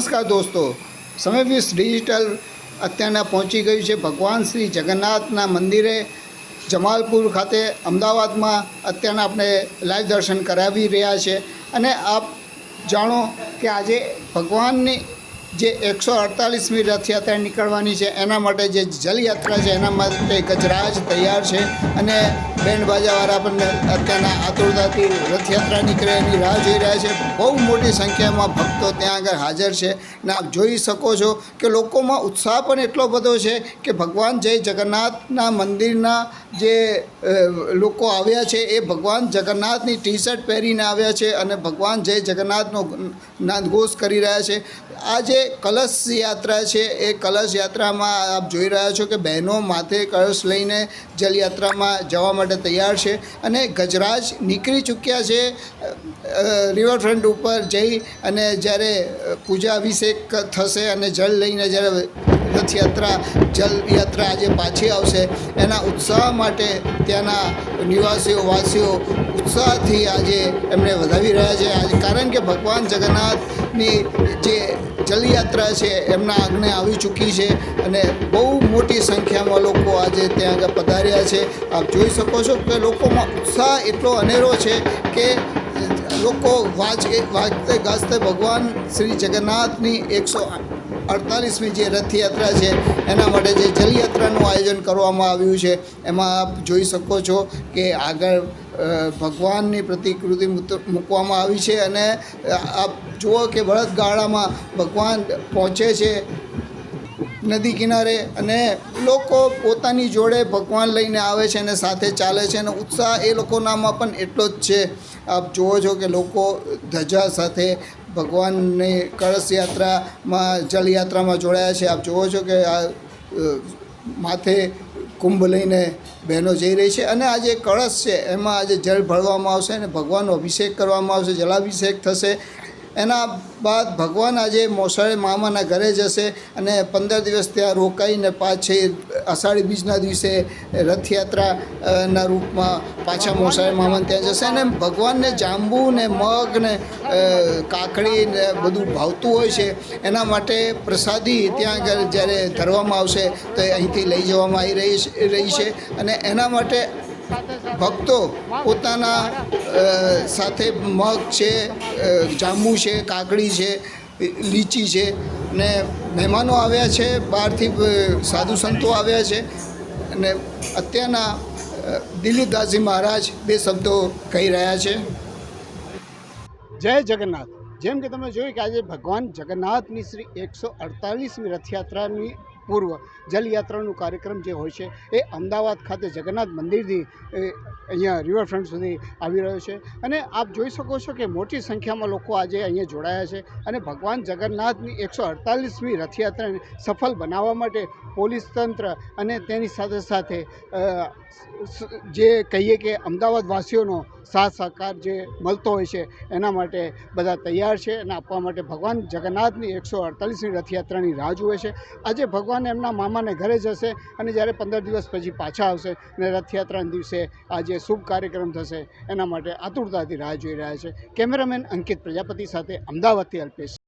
નમસ્કાર દોસ્તો. સમય વીસ ડિજિટલ અત્યારના પહોંચી ગયું છે ભગવાન શ્રી જગન્નાથના મંદિરે જમાલપુર ખાતે અમદાવાદમાં અત્યારના આપણે લાઈવ દર્શન કરાવી રહ્યા છે. અને આપ જાણો કે આજે ભગવાનની જે એકસો અડતાલીસમી રથયાત્રા નીકળવાની છે, એના માટે જે જલયાત્રા છે, એના માટે ગજરાજ તૈયાર છે. અને બેન્ડ બાજાવાળા પણ અત્યારના આતુરતાથી રથયાત્રા નીકળે એની રાહ જોઈ રહ્યા છે. બહુ મોટી સંખ્યામાં ભક્તો ત્યાં આગળ હાજર છે. ને આપ જોઈ શકો છો કે લોકોમાં ઉત્સાહ પણ એટલો બધો છે કે ભગવાન જય જગન્નાથના મંદિરના જે લોકો આવ્યા છે, એ ભગવાન જગન્નાથની ટી શર્ટ પહેરીને આવ્યા છે અને ભગવાન જય જગન્નાથનો નાદઘોષ કરી રહ્યા છે. આ જે કલશ યાત્રા છે, એ કલશ યાત્રામાં આપ જોઈ રહ્યા છો કે બહેનો માથે કળશ લઈને જલયાત્રામાં જવા માટે તૈયાર છે અને ગજરાજ નીકળી ચૂક્યા છે રિવરફ્રન્ટ ઉપર જઈ અને જ્યારે પૂજા અભિષેક થશે અને જળ લઈને જ્યારે રથયાત્રા જલયાત્રા આજે પાછી આવશે, એના ઉત્સાહ માટે ત્યાંના નિવાસીઓ, વાસીઓ ઉત્સાહથી આજે એમને વધાવી રહ્યા છે. આજે કારણ કે ભગવાન જગન્નાથની જે જલયાત્રા છે, એમના આગને આવી ચૂકી છે અને બહુ મોટી સંખ્યામાં લોકો આજે ત્યાં આગળ પધાર્યા છે. આપ જોઈ શકો છો કે લોકોમાં ઉત્સાહ એટલો અનેરો છે કે લોકો વાજ વાજતે ગાજતે ભગવાન શ્રી જગન્નાથની એકસો અડતાલીસમી જે રથયાત્રા છે, એના માટે જે જલયાત્રાનું આયોજન કરવામાં આવ્યું છે, એમાં આપ જોઈ શકો છો કે આગળ ભગવાનની પ્રતિકૃતિ મૂકવામાં આવી છે અને આપ જુઓ કે બળદગાળામાં ભગવાન પહોંચે છે નદી કિનારે અને લોકો પોતાની જોડે ભગવાન લઈને આવે છે અને સાથે ચાલે છે અને ઉત્સાહ એ લોકોનામાં પણ એટલો જ છે. આપ જુઓ છો કે લોકો ધજા સાથે ભગવાનની કળશ યાત્રામાં જલયાત્રામાં જોડાયા છે. આપ જુઓ છો કે આ માથે કુંભ લઈને બહેનો જઈ રહી છે અને આ જે કળશ છે. એમાં આજે જળ ભરવામાં આવશે અને ભગવાનનો અભિષેક કરવામાં આવશે, જલાભિષેક થશે. એના બાદ ભગવાન આજે મોસાળે મામાના ઘરે જશે અને પંદર દિવસ ત્યાં રોકાઈને પાછી અષાઢી બીજના દિવસે રથયાત્રા ના રૂપમાં પાછા મોસાળે મામાને ત્યાં જશે. અને ભગવાનને જાંબુ ને મગ ને કાકડી ને બધું ભાવતું હોય છે, એના માટે પ્રસાદી ત્યાં આગળ જ્યારે ધરવામાં આવશે તો એ અહીંથી લઈ જવામાં આવી રહી રહી છે. અને એના માટે ભક્તો પોતાના સાથે મગ છે જાંબુ છે, કાકડી છે, લીચી છે ને મહેમાનો આવ્યા છે, બહારથી સાધુ સંતો આવ્યા છે અને અત્યારના દિલીપદાસજી મહારાજ બે શબ્દો કહી રહ્યા છે. જય જગન્નાથ. જેમ કે તમે જોયું કે આજે ભગવાન જગન્નાથની શ્રી એકસો અડતાલીસમી રથયાત્રાની પૂર્વ જલયાત્રાનું કાર્યક્રમ જે હોય છે, એ અમદાવાદ ખાતે જગન્નાથ મંદિરથી અહીંયા રિવરફ્રન્ટ સુધી આવી રહ્યો છે. અને આપ જોઈ શકો છો કે મોટી સંખ્યામાં લોકો આજે અહીંયા જોડાયા છે અને ભગવાન જગન્નાથની એકસો અડતાલીસમી રથયાત્રાને સફળ બનાવવા માટે પોલીસ તંત્ર અને તેની સાથે સાથે જે કહીએ કે અમદાવાદ વાસીઓનો સાથ સહકાર જે મળતો હોય છે, એના માટે બધા તૈયાર છે અને આપવા માટે ભગવાન જગન્નાથની એકસો અડતાલીસની રથયાત્રાની રાહ જુએ છે. આજે ભગવાન એમના મામાને ઘરે જશે અને જ્યારે પંદર દિવસ પછી પાછા આવશે અને રથયાત્રાના દિવસે આજે શુભ કાર્યક્રમ થશે, એના માટે આતુરતાથી રાહ જોઈ રહ્યા છે. કેમેરામેન અંકિત પ્રજાપતિ સાથે અમદાવાદથી અલ્પેશ.